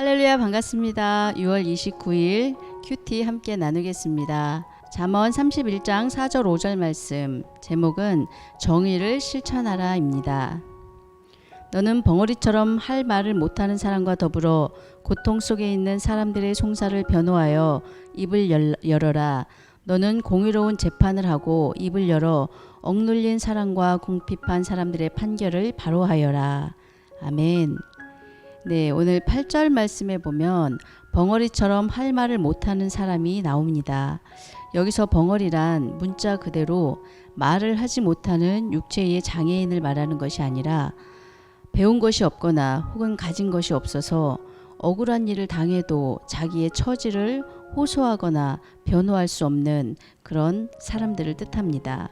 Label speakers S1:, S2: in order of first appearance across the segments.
S1: 할렐루야 반갑습니다. 6월 29일 큐티 함께 나누겠습니다. 잠언 31장 4절 5절 말씀 제목은 정의를 실천하라입니다. 너는 벙어리처럼 할 말을 못하는 사람과 더불어 고통 속에 있는 사람들의 송사를 변호하여 입을 열, 열어라. 너는 공의로운 재판을 하고 입을 열어 억눌린 사람과 궁핍한 사람들의 판결을 바로하여라. 아멘. 네, 오늘 8절 말씀에 보면 벙어리처럼 할 말을 못하는 사람이 나옵니다. 여기서 벙어리란 문자 그대로 말을 하지 못하는 육체의 장애인을 말하는 것이 아니라 배운 것이 없거나 혹은 가진 것이 없어서 억울한 일을 당해도 자기의 처지를 호소하거나 변호할 수 없는 그런 사람들을 뜻합니다.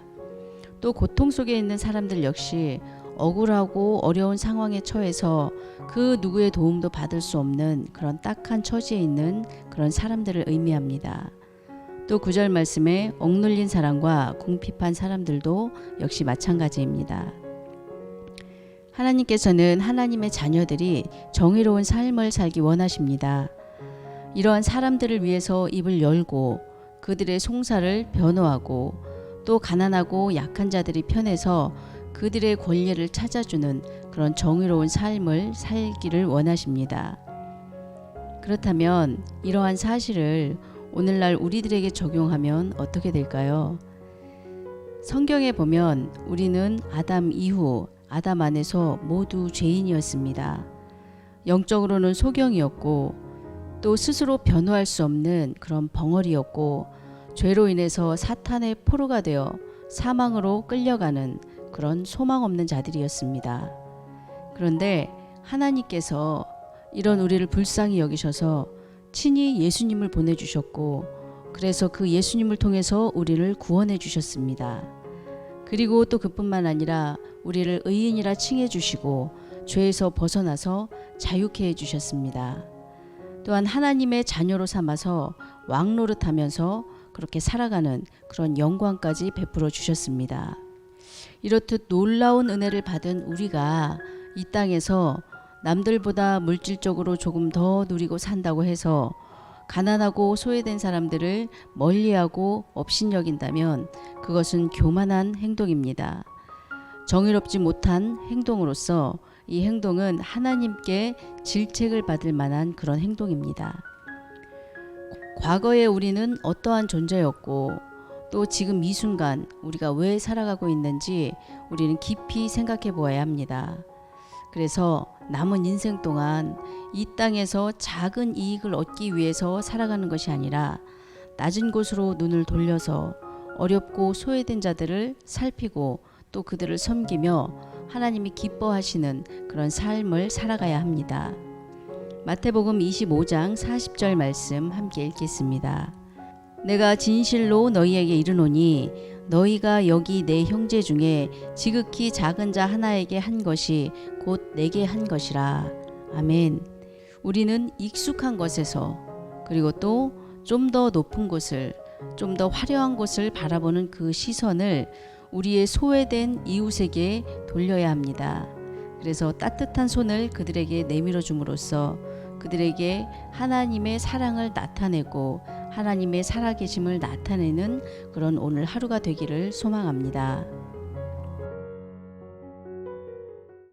S1: 또 고통 속에 있는 사람들 역시 억울하고 어려운 상황에 처해서 그 누구의 도움도 받을 수 없는 그런 딱한 처지에 있는 그런 사람들을 의미합니다. 또 구절 말씀에 억눌린 사람과 궁핍한 사람들도 역시 마찬가지입니다. 하나님께서는 하나님의 자녀들이 정의로운 삶을 살기 원하십니다. 이러한 사람들을 위해서 입을 열고 그들의 송사를 변호하고 또 가난하고 약한 자들이 편해서 그들의 권리를 찾아주는 그런 정의로운 삶을 살기를 원하십니다. 그렇다면 이러한 사실을 오늘날 우리들에게 적용하면 어떻게 될까요? 성경에 보면 우리는 아담 이후 아담 안에서 모두 죄인이었습니다. 영적으로는 소경이었고 또 스스로 변호할 수 없는 그런 벙어리였고 죄로 인해서 사탄의 포로가 되어 사망으로 끌려가는 그런 소망 없는 자들이었습니다. 그런데 하나님께서 이런 우리를 불쌍히 여기셔서 친히 예수님을 보내주셨고 그래서 그 예수님을 통해서 우리를 구원해 주셨습니다. 그리고 또 그뿐만 아니라 우리를 의인이라 칭해 주시고 죄에서 벗어나서 자유케 해 주셨습니다. 또한 하나님의 자녀로 삼아서 왕 노릇하면서 그렇게 살아가는 그런 영광까지 베풀어 주셨습니다. 이렇듯 놀라운 은혜를 받은 우리가 이 땅에서 남들보다 물질적으로 조금 더 누리고 산다고 해서 가난하고 소외된 사람들을 멀리하고 업신여긴다면 그것은 교만한 행동입니다. 정의롭지 못한 행동으로서 이 행동은 하나님께 질책을 받을 만한 그런 행동입니다. 과거에 우리는 어떠한 존재였고 또 지금 이 순간 우리가 왜 살아가고 있는지 우리는 깊이 생각해 보아야 합니다. 그래서 남은 인생 동안 이 땅에서 작은 이익을 얻기 위해서 살아가는 것이 아니라 낮은 곳으로 눈을 돌려서 어렵고 소외된 자들을 살피고 또 그들을 섬기며 하나님이 기뻐하시는 그런 삶을 살아가야 합니다. 마태복음 25장 40절 말씀 함께 읽겠습니다. 내가 진실로 너희에게 이르노니 너희가 여기 내 형제 중에 지극히 작은 자 하나에게 한 것이 곧 내게 한 것이라. 아멘. 우리는 익숙한 것에서 그리고 또 좀 더 높은 곳을 좀 더 화려한 곳을 바라보는 그 시선을 우리의 소외된 이웃에게 돌려야 합니다. 그래서 따뜻한 손을 그들에게 내밀어 줌으로써 그들에게 하나님의 사랑을 나타내고 하나님의 살아계심을 나타내는 그런 오늘 하루가 되기를 소망합니다.